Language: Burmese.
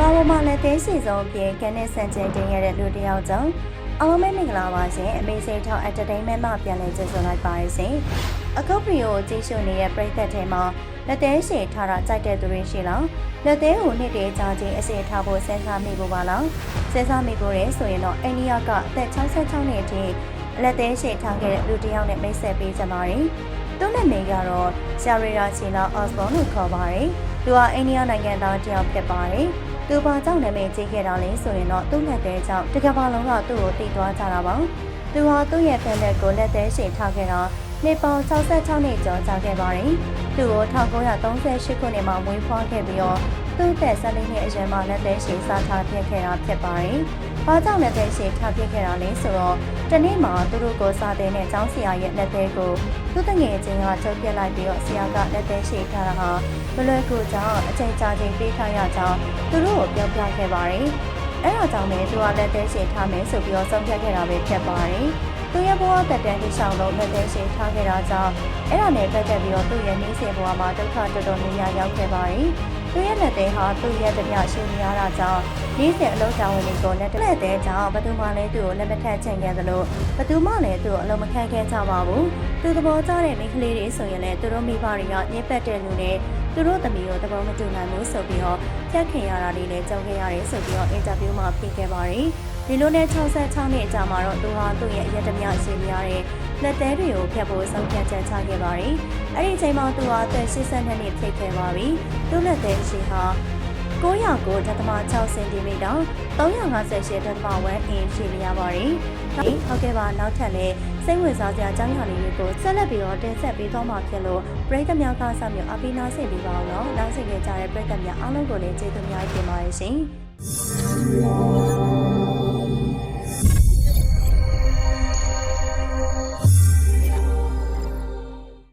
ကမ္ဘာပေါ်မှာလက်သေးစီဆုံးအဖြစ်ကန်နဲ့ဆန်ချင်တင်ရတဲ့လူတစ်ယောက်ကြောင့်အားလုံးပဲမင်္ဂလာပါရှင်အမေစိတ်ထောက် entertainment မှာပြန်လည်ကြိုဆိုလိုက်ပါရစေအခုပရီကိုကြည့်ရှုနေတဲ့ပရိသတ်တွေမှာလက်သေးရှည်ထားတာကြိုက်တဲ့သူတွေရှိလားလက်သေးကိုနှစ်တည်းကြာချင်းအစီထားဖို့စဉ်းစားမိဖို့ပါလားစဉ်းစားမိဖို့ရဲဆိုရင်တော့အိန္ဒိယကအသက်66နှစ်အထိလက်သေးရှည်ထားခဲ့တဲ့လူတစ်ယောက်နဲ့မိတ်ဆက်ပေးကြပါတယ် သူ့နာမည်ကတော့ဆာရီရာချီလာအော့စဘွန်လို့ခေါ်ပါတယ်သူဟာအိန္ဒိယနိုင်ငံသားတစ်ယောက်ဖြစ်ပါတယ်သူဘာကြောင့်နာမည်ကြီးခဲ့တာလဲဆိုရင်တော့သူ့လက်သေးကြောင့်တကမ္ဘာလုံးကသူ့ကိုတည်သွားကြတာပါသူဟာသူ့ရဲ့ဖက်လက်ကိုလက်သေးရှည်ထားခဲ့တာနေပေါင်66နှစ်ကျော်ကြာခဲ့ပါတယ်သူ့ကို1938ခုနှစ်မှာမွေးဖွားခဲ့ပြီးတော့ သူ့သက်14နှစ်အရွယ်မှာလက်သေးရှည်စားထားဖြစ်ခဲ့တာဖြစ်ပါတယ်။ဘာကြောင့်လက်သေးရှည်ထားဖြစ်ခဲ့တာလဲဆိုတော့တနေ့မှာသူတို့ကိုစာသင်တဲ့ကျောင်းဆရာရဲ့လက်သေးကိုသူ့တငယ်ချင်းကချုပ်ပြစ်လိုက်ပြီးတော့ဆရာကလက်သေးရှည်ထားတာဟာဘလွယ်ကူကြောင့်အချိန်ကြာချိန်ပေးထားရကြောင်းသူတို့ကိုပြောပြခဲ့ပါတယ်။အဲဒါကြောင့်လည်းသူကလက်သေးရှည်ထားမယ်ဆိုပြီးတော့ဆုံးဖြတ်ခဲ့တာပဲဖြစ်ပါတယ်။သူရဲ့ဘဝတက်တန်းတစ်လျှောက်လုံးလက်သေးရှည်ထားခဲ့တာကြောင့်အဲ့ဒါနဲ့ပတ်သက်ပြီးတော့သူ့ရဲ့နေစဉ်ဘဝမှာဒုက္ခတော်တော်များများရောက်ခဲ့ပါတယ်။ သူရဲ့လက်သေးဟာသူ့ရဲ့တမျှရှင်များတာကြောင့်နေစဉ်အလုံးတောင်းဝင်တွေကိုလက်လက်သေးကြောင့်ဘယ်သူမှလည်းသူ့ကိုလက်မထက်ချင်ခဲ့သလိုဘယ်သူမှလည်းသူ့ကိုအလုံးမခံခဲ့ကြပါဘူး။သူသဘောကျတဲ့မိန်းကလေးတွေဆိုရင်လည်းသူတို့မိဘတွေကညှက်ပတ်တဲ့လူနဲ့သူတို့သမီးကိုသဘောမတူနိုင်ဘူးဆိုပြီးတော့ဖြတ်ခင်ရတာတွေလည်းကြုံခဲ့ရတယ်ဆိုပြီးတော့အင်တာဗျူးမှာပြင်ခဲ့ပါတယ်။ဒီလိုနဲ့66နှစ်အကြာမှာတော့သူဟာသူ့ရဲ့အရက်တမျှအရှင်များတဲ့ လက်သေးတွေကိုဖျက်ဖို့ဆုံးဖြတ်ချက်ချခဲ့ပါတယ်။အဲ့ဒီအချိန်မှာသူဟာအသက်82နှစ်ဖြစ်ခဲ့ပါပြီ။သူ့လက်သေးအရှင်ဟာ909.6စင်တီမီတာ358.1အင်ရှိနေရပါတယ်။ဒါဟုတ်ကဲ့ပါနောက်ထပ်လည်းစိတ်ဝင်စားစရာအကြောင်းအရာလေးတွေကိုဆက်လက်ပြီးတော့တင်ဆက်ပေးသွားမှာဖြစ်လို့ပရိသတ်များကစမျိုးအပိနာဆင်ပေးပါအောင်နော်။နောက်ဆက်ကြတဲ့ပရိသတ်များအားလုံးကိုလည်းကျေးဇူးများတင်ပါတယ်ရှင်။